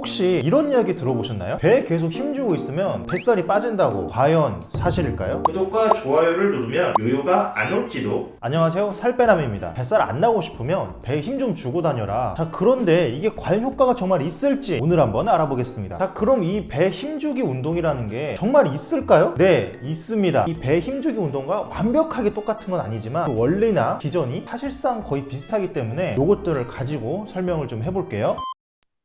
혹시 이런 이야기 들어보셨나요? 배에 계속 힘주고 있으면 뱃살이 빠진다고 과연 사실일까요? 구독과 좋아요를 누르면 요요가 안 올지도. 안녕하세요. 살빼남입니다. 뱃살 안 나고 싶으면 배에 힘 좀 주고 다녀라. 자 그런데 이게 과연 효과가 정말 있을지 오늘 한번 알아보겠습니다. 자 그럼 이 배 힘주기 운동이라는 게 정말 있을까요? 네 있습니다. 이 배 힘주기 운동과 완벽하게 똑같은 건 아니지만 그 원리나 기전이 사실상 거의 비슷하기 때문에 이것들을 가지고 설명을 좀 해볼게요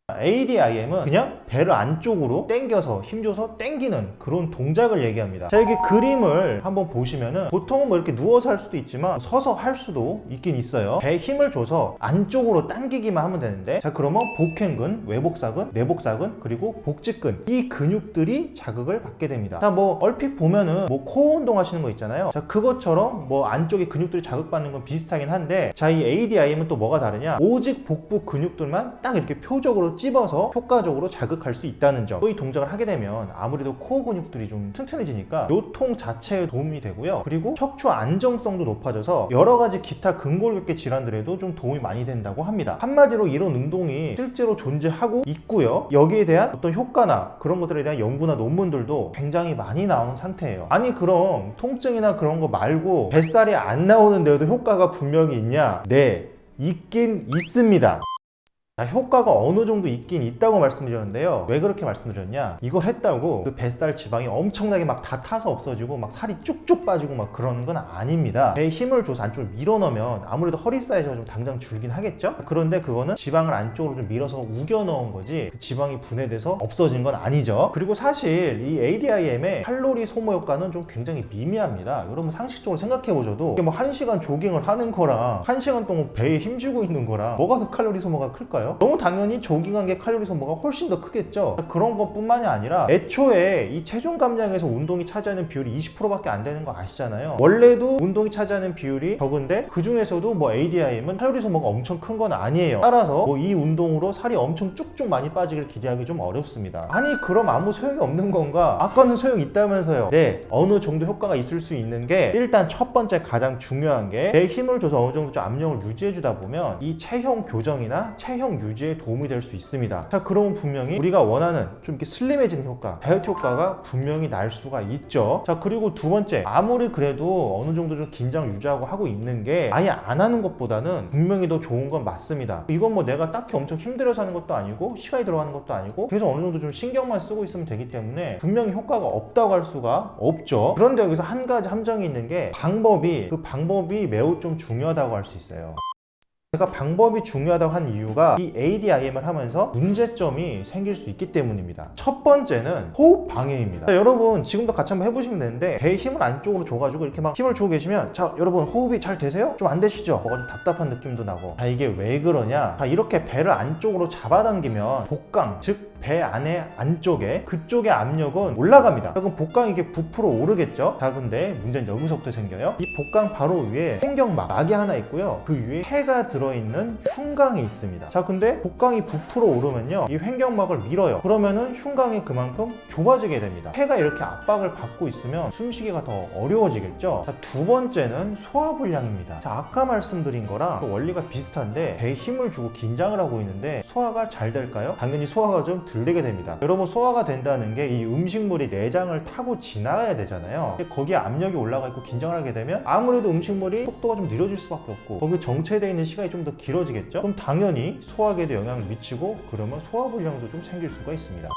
ADIM은 그냥 배를 안쪽으로 당겨서 힘줘서 당기는 그런 동작을 얘기합니다. 자, 여기 그림을 한번 보시면은 보통은 뭐 이렇게 누워서 할 수도 있지만 서서 할 수도 있긴 있어요. 배에 힘을 줘서 안쪽으로 당기기만 하면 되는데 자, 그러면 복행근, 외복사근, 내복사근, 그리고 복직근 이 근육들이 자극을 받게 됩니다. 자, 뭐 얼핏 보면은 뭐 코어 운동 하시는 거 있잖아요. 자, 그것처럼 뭐 안쪽에 근육들이 자극받는 건 비슷하긴 한데 자, 이 ADIM은 또 뭐가 다르냐? 오직 복부 근육들만 딱 이렇게 표적으로 찝어서 효과적으로 자극 할수 있다는 점. 또 이 동작을 하게 되면 아무래도 코어 근육들이 좀 튼튼해지니까 요통 자체에 도움이 되고요. 그리고 척추 안정성도 높아져서 여러 가지 기타 근골격계 질환들에도 좀 도움이 많이 된다고 합니다. 한마디로 이런 운동이 실제로 존재하고 있고요. 여기에 대한 어떤 효과나 그런 것들에 대한 연구나 논문들도 굉장히 많이 나온 상태예요. 아니 그럼 통증이나 그런 거 말고 뱃살이 안 나오는데도 효과가 분명히 있냐? 네, 있긴 있습니다. 자, 효과가 어느 정도 있긴 있다고 말씀드렸는데요. 왜 그렇게 말씀드렸냐? 이걸 했다고 그 뱃살 지방이 엄청나게 막 다 타서 없어지고 막 살이 쭉쭉 빠지고 막 그러는 건 아닙니다. 배에 힘을 줘서 안쪽으로 밀어 넣으면 아무래도 허리 사이즈가 좀 당장 줄긴 하겠죠? 그런데 그거는 지방을 안쪽으로 좀 밀어서 우겨 넣은 거지 그 지방이 분해돼서 없어진 건 아니죠. 그리고 사실 이 ADIM의 칼로리 소모 효과는 좀 굉장히 미미합니다. 여러분 상식적으로 생각해 보셔도 이게 뭐 1시간 조깅을 하는 거랑 1시간 동안 배에 힘주고 있는 거랑 뭐가 더 칼로리 소모가 클까요? 너무 당연히 조깅한 게 칼로리 소모가 훨씬 더 크겠죠. 그런 것뿐만이 아니라 애초에 이 체중 감량에서 운동이 차지하는 비율이 20%밖에 안 되는 거 아시잖아요. 원래도 운동이 차지하는 비율이 적은데 그 중에서도 뭐 ADIM은 칼로리 소모가 엄청 큰 건 아니에요. 따라서 뭐 이 운동으로 살이 엄청 쭉쭉 많이 빠지길 기대하기 좀 어렵습니다. 아니 그럼 아무 소용이 없는 건가? 아까는 소용 있다면서요. 네, 어느 정도 효과가 있을 수 있는 게 일단 첫 번째 가장 중요한 게 내 힘을 줘서 어느 정도 좀 압력을 유지해 주다 보면 이 체형 교정이나 체형 유지에 도움이 될 수 있습니다. 자, 그러면 분명히 우리가 원하는 좀 이렇게 슬림해지는 효과, 다이어트 효과가 분명히 날 수가 있죠. 자, 그리고 두 번째, 아무리 그래도 어느 정도 좀 긴장 유지하고 하고 있는 게 아예 안 하는 것보다는 분명히 더 좋은 건 맞습니다. 이건 뭐 내가 딱히 엄청 힘들어서 하는 것도 아니고 시간이 들어가는 것도 아니고 그래서 어느 정도 좀 신경만 쓰고 있으면 되기 때문에 분명히 효과가 없다고 할 수가 없죠. 그런데 여기서 한 가지 함정이 있는 게 방법이 그 방법이 매우 좀 중요하다고 할 수 있어요. 제가 방법이 중요하다고 한 이유가 이 ADIM을 하면서 문제점이 생길 수 있기 때문입니다. 첫 번째는 호흡 방해입니다. 자, 여러분 지금도 같이 한번 해보시면 되는데 배에 힘을 안쪽으로 줘가지고 이렇게 막 힘을 주고 계시면 자 여러분 호흡이 잘 되세요? 좀 안 되시죠? 뭐가 좀 답답한 느낌도 나고 자 이게 왜 그러냐? 자 이렇게 배를 안쪽으로 잡아당기면 복강 즉 배 안에 안쪽에 그쪽의 압력은 올라갑니다. 자, 그럼 복강이 이게 부풀어 오르겠죠? 자 근데 문제는 여기서부터 생겨요. 이 복강 바로 위에 횡격막 막이 하나 있고요. 그 위에 폐가 들어 있는 흉강이 있습니다. 자 근데 복강이 부풀어 오르면요. 이 횡격막을 밀어요. 그러면은 흉강이 그만큼 좁아지게 됩니다. 폐가 이렇게 압박을 받고 있으면 숨쉬기가 더 어려워지겠죠? 자, 두 번째는 소화불량입니다. 자 아까 말씀드린 거랑 그 원리가 비슷한데 배에 힘을 주고 긴장을 하고 있는데 소화가 잘 될까요? 당연히 소화가 좀 덜 되게 됩니다. 여러분 소화가 된다는 게 이 음식물이 내장을 타고 지나가야 되잖아요. 거기에 압력이 올라가 있고 긴장을 하게 되면 아무래도 음식물이 속도가 좀 느려질 수밖에 없고 거기 정체되어 있는 시간이 좀 더 길어지겠죠? 그럼 당연히 소화기에도 영향을 미치고 그러면 소화불량도 좀 생길 수가 있습니다.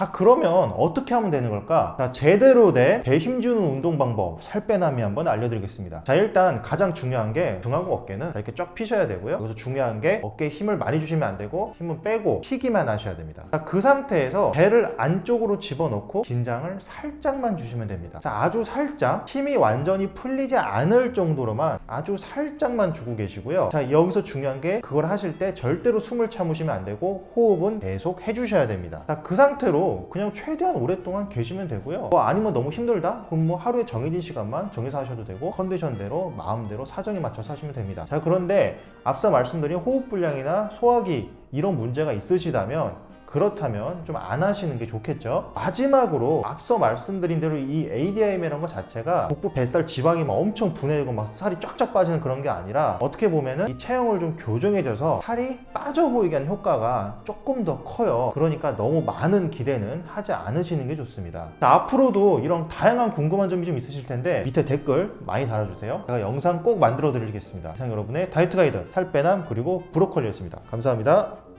자 그러면 어떻게 하면 되는 걸까? 자 제대로 된 배 힘주는 운동 방법 살 빼남이 한번 알려드리겠습니다. 자 일단 가장 중요한 게 등하고 어깨는 자, 이렇게 쫙 피셔야 되고요. 여기서 중요한 게 어깨에 힘을 많이 주시면 안 되고 힘은 빼고 피기만 하셔야 됩니다. 자 그 상태에서 배를 안쪽으로 집어넣고 긴장을 살짝만 주시면 됩니다. 자 아주 살짝 힘이 완전히 풀리지 않을 정도로만 아주 살짝만 주고 계시고요. 자 여기서 중요한 게 그걸 하실 때 절대로 숨을 참으시면 안 되고 호흡은 계속 해주셔야 됩니다. 자 그 상태 로 그냥 최대한 오랫동안 계시면 되고요 뭐 아니면 너무 힘들다? 그럼 뭐 하루에 정해진 시간만 정해서 하셔도 되고 컨디션대로 마음대로 사정에 맞춰서 하시면 됩니다 자 그런데 앞서 말씀드린 호흡 불량이나 소화기 이런 문제가 있으시다면 그렇다면 좀 안 하시는 게 좋겠죠. 마지막으로 앞서 말씀드린 대로 이 ADIM이라는 것 자체가 복부 뱃살 지방이 막 엄청 분해되고 막 살이 쫙쫙 빠지는 그런 게 아니라 어떻게 보면은 이 체형을 좀 교정해줘서 살이 빠져 보이게 하는 효과가 조금 더 커요. 그러니까 너무 많은 기대는 하지 않으시는 게 좋습니다. 자, 앞으로도 이런 다양한 궁금한 점이 좀 있으실 텐데 밑에 댓글 많이 달아주세요. 제가 영상 꼭 만들어 드리겠습니다. 이상 여러분의 다이어트 가이드, 살 빼남 그리고 브로콜리였습니다. 감사합니다.